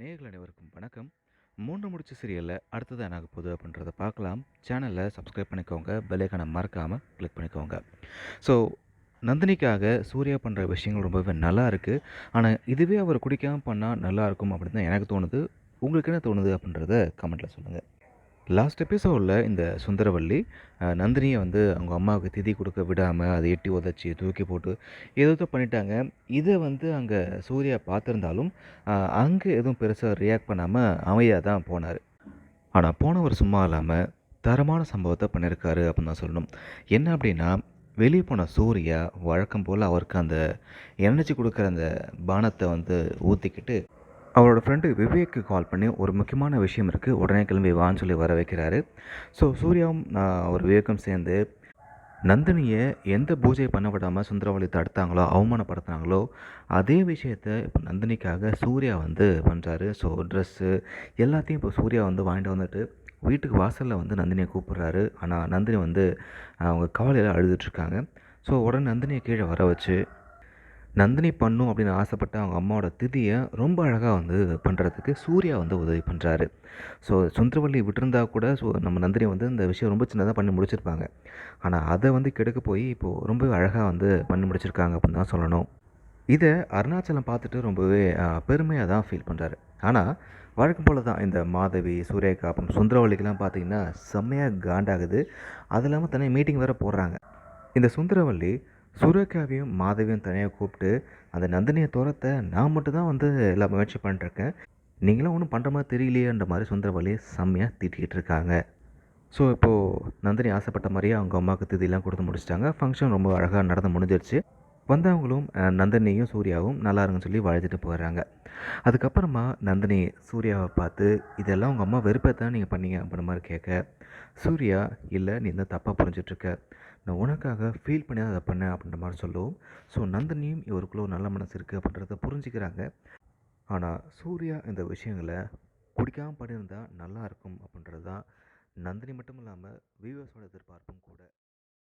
நேர்கள் அனைவருக்கும் வணக்கம். மூன்று முடிச்சு சீரியலில் அடுத்தது என்ன போகுது அப்படின்றத பார்க்கலாம். சேனலில் சப்ஸ்கிரைப் பண்ணிக்கோங்க. பெல்லைக்கான மறக்காமல் கிளிக் பண்ணிக்கோங்க. ஸோ நந்தினிக்காக சூர்யா பண்ணுற விஷயங்கள் ரொம்பவே நல்லா இருக்குது ஆனால் இதுவே அவர் குடிக்காமல் பண்ணால் நல்லாயிருக்கும் அப்படின்னு தான் எனக்கு தோணுது. உங்களுக்கு என்ன தோணுது அப்படின்றத கமெண்ட்டில் சொல்லுங்கள் லாஸ்ட் எபிசோடில் இந்த சுந்தரவள்ளி நந்தினியை வந்து அவங்க அம்மாவுக்கு திதி கொடுக்க விடாமல் அதை எட்டி உதச்சி தூக்கி போட்டு ஏதோ பண்ணிட்டாங்க. இதை வந்து அங்கே சூர்யா பார்த்துருந்தாலும் அங்கே எதுவும் பெருசாக ரியாக்ட் பண்ணாமல் அமைதியாக தான் போனார். ஆனால் போனவர் சும்மா இல்லாமல் தரமான சம்பவத்தை பண்ணியிருக்காரு அப்படின்னு தான் சொல்லணும். என்ன அப்படின்னா வெளியே போன சூர்யா வழக்கம் போல் அவருக்கு அந்த எனர்ஜி கொடுக்குற அந்த பானத்தை வந்து ஊற்றிக்கிட்டு அவரோட ஃப்ரெண்டு விவேக்கு கால் பண்ணி ஒரு முக்கியமான விஷயம் இருக்குது உடனே கிளம்பி வான்னு சொல்லி வர வைக்கிறாரு. ஸோ சூர்யாவும் நான் ஒரு விவேக்கும் சேர்ந்து நந்தினியை எந்த பூஜை பண்ண விடாமல் சுந்தரவழி தடுத்தாங்களோ அவமானப்படுத்துனாங்களோ அதே விஷயத்த இப்போ நந்தினிக்காக சூர்யா வந்து பண்ணுறாரு ஸோ ட்ரெஸ்ஸு எல்லாத்தையும் இப்போ சூர்யா வந்து வாங்கிட்டு வந்துட்டு வீட்டுக்கு வாசலில் வந்து நந்தினியை கூப்பிட்றாரு. ஆனால் நந்தினி வந்து அவங்க கவலையில் அழுதுட்ருக்காங்க ஸோ உடனே நந்தினியை கீழே வர வச்சு நந்தினி பண்ணும் அப்படின்னு ஆசைப்பட்ட அவங்க அம்மாவோட திதியை ரொம்ப அழகாக வந்து பண்ணுறதுக்கு சூர்யா வந்து உதவி பண்ணுறாரு ஸோ சுந்தரவள்ளி விட்டிருந்தா கூட ஸோ நம்ம நந்தினி வந்து இந்த விஷயம் ரொம்ப சின்னதாக பண்ணி முடிச்சிருப்பாங்க. ஆனால் அதை வந்து கெடுக்க போய் இப்போது ரொம்பவே அழகாக வந்து பண்ணி முடிச்சிருக்காங்க அப்படின்னு தான் சொல்லணும். இதை அருணாச்சலம் பார்த்துட்டு ரொம்பவே பெருமையாக தான் ஃபீல் பண்ணுறாரு ஆனால் வழக்கம் போல் தான் இந்த மாதவி சூர்யகா அப்புறம் சுந்தரவள்ளிக்கெலாம் பார்த்தீங்கன்னா செம்மையாக காண்டாகுது. அது இல்லாமல் தனியாக மீட்டிங் வேறு போடுறாங்க. இந்த சுந்தரவள்ளி சூர்யகாவையும் மாதவியும் தனியாக கூப்பிட்டு அந்த நந்தினியை துரத்த நான் மட்டும் தான் வந்து எல்லாம் முயற்சி பண்ணிட்டுருக்கேன். நீங்களும் ஒன்றும் பண்ணுற மாதிரி தெரியலையேன்ற மாதிரி சுந்தரவழியை செம்மையாக திட்டிகிட்டு இருக்காங்க. ஸோ இப்போது நந்தினி ஆசைப்பட்ட மாதிரியே அவங்க அம்மாவுக்கு திதியெல்லாம் கொடுத்து முடிச்சிட்டாங்க. ஃபங்க்ஷன் ரொம்ப அழகாக நடந்து முடிஞ்சிருச்சு. வந்தவங்களும் நந்தினியும் சூர்யாவும் நல்லா இருங்கன்னு சொல்லி வாழ்த்துட்டு போகிறாங்க அதுக்கப்புறமா நந்தினி சூர்யாவை பார்த்து இதெல்லாம் உங்கள் அம்மா வெறுப்பை தான் நீங்கள் பண்ணீங்க அப்படின்ற மாதிரி கேட்க சூர்யா இல்லை நீ இந்த தப்பாக புரிஞ்சிட்ருக்க நான் உனக்காக ஃபீல் பண்ணி அதை பண்ணேன் அப்படின்ற மாதிரி சொல்லுவோம் ஸோ நந்தினியும் இவருக்குள்ள ஒரு நல்ல மனசு இருக்குது அப்படின்றத புரிஞ்சுக்கிறாங்க. ஆனால் சூர்யா இந்த விஷயங்களை குடிக்காமல் பண்ணியிருந்தால் நல்லா இருக்கும் அப்படின்றது தான் நந்தினி மட்டும் இல்லாமல் வியூவர்ஸோட எதிர்பார்ப்பும் கூட.